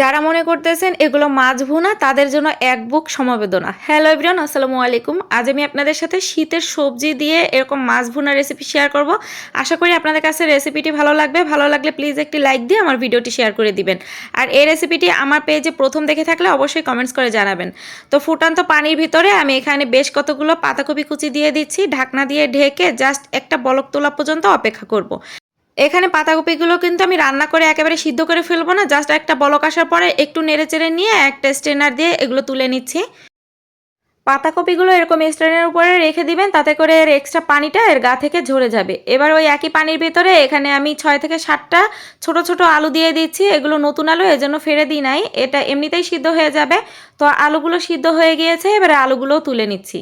যারা মনে করতেছেন এগুলো মাছ ভুনা, তাদের জন্য এক বুক সমবেদনা। হ্যালো এভরিওয়ান আসসালামু আলাইকুম। আজ আমি আপনাদের সাথে শীতের সবজি দিয়ে এরকম মাছ ভুনা রেসিপি শেয়ার করব। আশা করি আপনাদের কাছে রেসিপিটি ভালো লাগবে। ভালো লাগলে প্লিজ একটি লাইক দিয়ে আমার ভিডিওটি শেয়ার করে দিবেন। আর এই রেসিপিটি আমার পেজে প্রথম দেখে থাকলে অবশ্যই কমেন্টস করে জানাবেন। তো ফুটান্ত পানির ভিতরে আমি এখানে বেশ কতগুলো পাতাকপি কুচি দিয়ে দিচ্ছি। ঢাকনা দিয়ে ঢেকে জাস্ট একটা বলক তোলা পর্যন্ত অপেক্ষা করব। এখানে পাতাকপিগুলো কিন্তু আমি রান্না করে একেবারে সিদ্ধ করে ফেলব না জাস্ট একটা বলক আসার পরে একটু নেড়ে চেড়ে নিয়ে একটা স্ট্রেনার দিয়ে এগুলো তুলে নিচ্ছি। পাতাকপিগুলো এরকম স্ট্রেনের উপরে রেখে দিবেন, তাতে করে এর এক্সট্রা পানিটা এর গা থেকে ঝরে যাবে। এবার ওই একই পানির ভিতরে এখানে আমি ছয় থেকে সাতটা ছোট ছোট আলু দিয়ে দিচ্ছি, এগুলো নতুন আলু, এজন্য ফেরে দিই নাই, এটা এমনিতেই সিদ্ধ হয়ে যাবে। তো আলুগুলো সিদ্ধ হয়ে গিয়েছে, এবারে আলুগুলোও তুলে নিচ্ছি।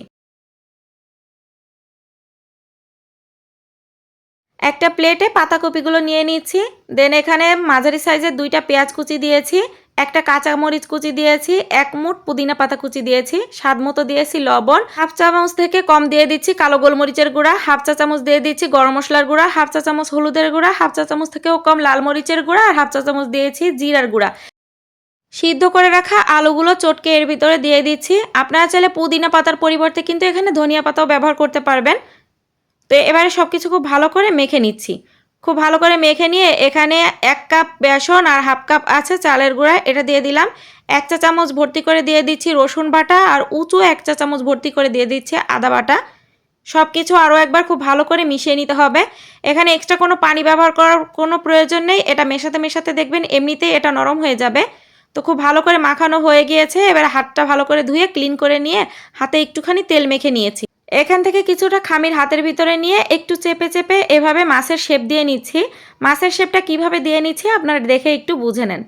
একটা প্লেটে পাতাকপিগুলো নিয়ে নিচ্ছি দেন এখানে মাঝারি সাইজের দুইটা পেঁয়াজ কুচি দিয়েছি, একটা কাঁচা মরিচ কুচি দিয়েছি, এক মুঠ পুদিনা পাতা কুচি দিয়েছি, স্বাদ মতো দিয়েছি লবণ, হাফ চামচ থেকে কম দিয়ে দিচ্ছি কালো গোলমরিচের গুঁড়া, হাফ চা চামচ দিয়ে দিচ্ছি গরম মশলার গুঁড়া, হাফ চা চামচ হলুদের গুঁড়া, হাফ চা চামচ থেকেও কম লাল মরিচের গুঁড়া আর হাফ চা চামচ দিয়েছি জিরার গুঁড়া। সিদ্ধ করে রাখা আলুগুলো চটকে এর ভিতরে দিয়ে দিচ্ছি। আপনারা চাইলে পুদিনা পাতার পরিবর্তে কিন্তু এখানে ধনিয়া পাতাও ব্যবহার করতে পারবেন। তো এবারে সব কিছু খুব ভালো করে মেখে নিচ্ছি। খুব ভালো করে মেখে নিয়ে এখানে এক কাপ বেসন আর হাফ কাপ আছে চালের গুঁড়া, এটা দিয়ে দিলাম। এক চা চামচ ভর্তি করে দিয়ে দিচ্ছি রসুন বাটা আর উঁচু এক চা চামচ ভর্তি করে দিয়ে দিচ্ছি আদা বাটা। সব কিছু আরও একবার খুব ভালো করে মিশিয়ে নিতে হবে। এখানে এক্সট্রা কোনো পানি ব্যবহার করার কোনো প্রয়োজন নেই, এটা মেশাতে মেশাতে দেখবেন এমনিতেই এটা নরম হয়ে যাবে। তো খুব ভালো করে মাখানো হয়ে গিয়েছে, এবার হাতটা ভালো করে ধুয়ে ক্লিন করে নিয়ে হাতে একটুখানি তেল মেখে নিয়েছি। এখান থেকে কিছুটা খামির হাতের ভিতরে নিয়ে একটু চেপে চেপে এভাবে মাছের শেপ দিয়ে নিচ্ছি। মাছের শেপটা কীভাবে দিয়ে নিচ্ছি আপনারা দেখে একটু বুঝে নেন।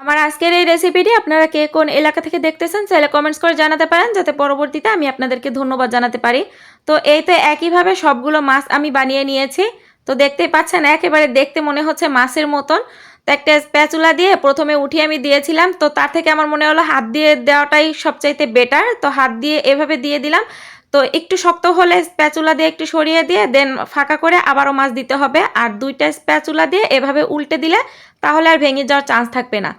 আমার আজকের এই রেসিপিটি আপনারা কে কোন এলাকা থেকে দেখতেছেন চাইলে কমেন্টস করে জানাতে পারেন, যাতে পরবর্তীতে আমি আপনাদেরকে ধন্যবাদ জানাতে পারি। তো এই তো একইভাবে সবগুলো মাছ আমি বানিয়ে নিয়েছি। তো দেখতেই পাচ্ছেন একেবারে দেখতে মনে হচ্ছে মাছের মতন। তো একটা স্প্যাচুলা দিয়ে প্রথমে উঠিয়ে আমি দিয়েছিলাম। তো তার থেকে আমার মনে হলো হাত দিয়ে দেওয়াটাই সবচাইতে বেটার তো হাত দিয়ে এভাবে দিয়ে দিলাম। তো একটু শক্ত হলে স্প্যাচুলা দিয়ে একটু সরিয়ে দিয়ে দেন ফাঁকা করে আবারও মাছ দিতে হবে। আর দুইটা স্প্যাচুলা দিয়ে এভাবে উল্টে দিলে তাহলে আর ভেঙে যাওয়ার চান্স থাকবে না।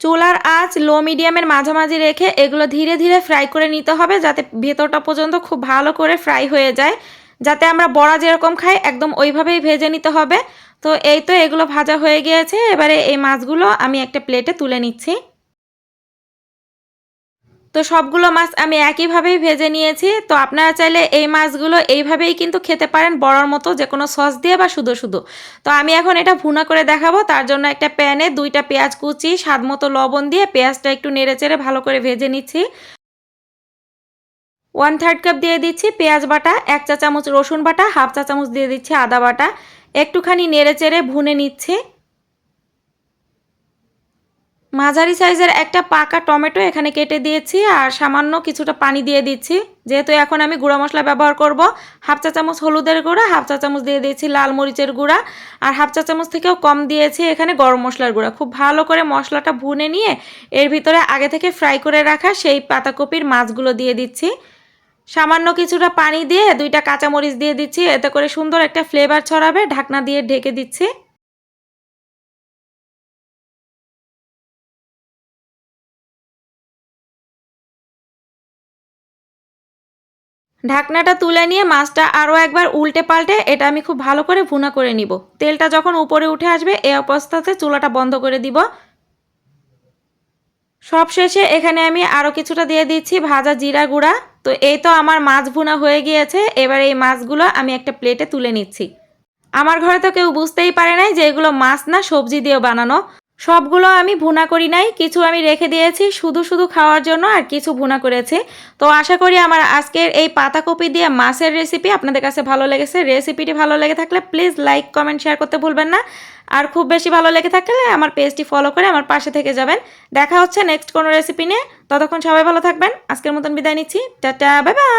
চুলার আঁচ লো মিডিয়ামের মাঝামাঝি রেখে এগুলো ধীরে ধীরে ফ্রাই করে নিতে হবে যাতে ভেতরটা পর্যন্ত খুব ভালো করে ফ্রাই হয়ে যায়। যাতে আমরা বড়া যেরকম খাই একদম ওইভাবেই ভেজে নিতে হবে। তো এই তো এগুলো ভাজা হয়ে গিয়েছে। এবারে এই মাছগুলো আমি একটা প্লেটে তুলে নিচ্ছি। তো সবগুলো মাছ আমি একইভাবেই ভেজে নিয়েছি। তো আপনারা চাইলে এই মাছগুলো এইভাবেই কিন্তু খেতে পারেন বড়ার মতো যে কোনো সস দিয়ে বা শুধু শুধু। তো আমি এখন এটা ভুনা করে দেখাবো। তার জন্য একটা প্যানে দুইটা পেঁয়াজ কুচি, স্বাদ মতো লবণ দিয়ে পেঁয়াজটা একটু নেড়ে চেড়ে ভালো করে ভেজে নিচ্ছি। ওয়ান থার্ড কাপ দিয়ে দিচ্ছি পেঁয়াজ বাটা, এক চা চামচ রসুন বাটা, হাফ চা চামচ দিয়ে দিচ্ছি আদা বাটা। একটুখানি নেড়ে চেড়ে ভুনে নিচ্ছি। মাঝারি সাইজের একটা পাকা টমেটো এখানে কেটে দিয়েছি আর সামান্য কিছুটা পানি দিয়ে দিচ্ছি। যেহেতু এখন আমি গুঁড়া মশলা ব্যবহার করব, হাফ চা চামচ হলুদের গুঁড়া, হাফ চা চামচ দিয়ে দিয়েছি লাল মরিচের গুঁড়া আর হাফ চা চামচ থেকেও কম দিয়েছি এখানে গরম মশলার গুঁড়া। খুব ভালো করে মশলাটা ভুনে নিয়ে এর ভিতরে আগে থেকে ফ্রাই করে রাখা সেই পাতাকপির মাছগুলো দিয়ে দিচ্ছি। সামান্য কিছুটা পানি দিয়ে দুইটা কাঁচামরিচ দিয়ে দিচ্ছি, এতে করে সুন্দর একটা ফ্লেভার ছড়াবে। ঢাকনা দিয়ে ঢেকে দিচ্ছি। ঢাকনাটা তুলে নিয়ে মাছটা আরও একবার উল্টে পাল্টে, এটা আমি খুব ভালো করে ভুনা করে নিব। তেলটা যখন উপরে উঠে আসবে এই অবস্থাতে চুলাটা বন্ধ করে দিব। সব শেষে এখানে আমি আরও কিছুটা দিয়ে দিচ্ছি ভাজা জিরা গুঁড়া। তো এই তো আমার মাছ ভুনা হয়ে গিয়েছে, এবার এই মাছগুলো আমি একটা প্লেটে তুলে নিচ্ছি। আমার ঘরে তো কেউ বুঝতেই পারে নাই যে এগুলো মাছ না সবজি দিয়ে বানানো। সবগুলো আমি ভুনা করি নাই, কিছু আমি রেখে দিয়েছি, শুধু শুধু খাওয়ার জন্য আর কিছু ভুনা করেছি। তো আশা করি আমার আজকের এই পাতাকপি দিয়ে মাছের রেসিপি আপনাদের কাছে ভালো লেগেছে। রেসিপিটি ভালো লেগে থাকলে প্লিজ লাইক কমেন্ট শেয়ার করতে ভুলবেন না। আর খুব বেশি ভালো লেগে থাকলে আমার পেজটি ফলো করে আমার পাশে থেকে যাবেন। দেখা হচ্ছে নেক্সট কোনো রেসিপি নিয়ে। ততক্ষণ সবাই ভালো থাকবেন। আজকের মতন বিদায় নিচ্ছি। Tata bye bye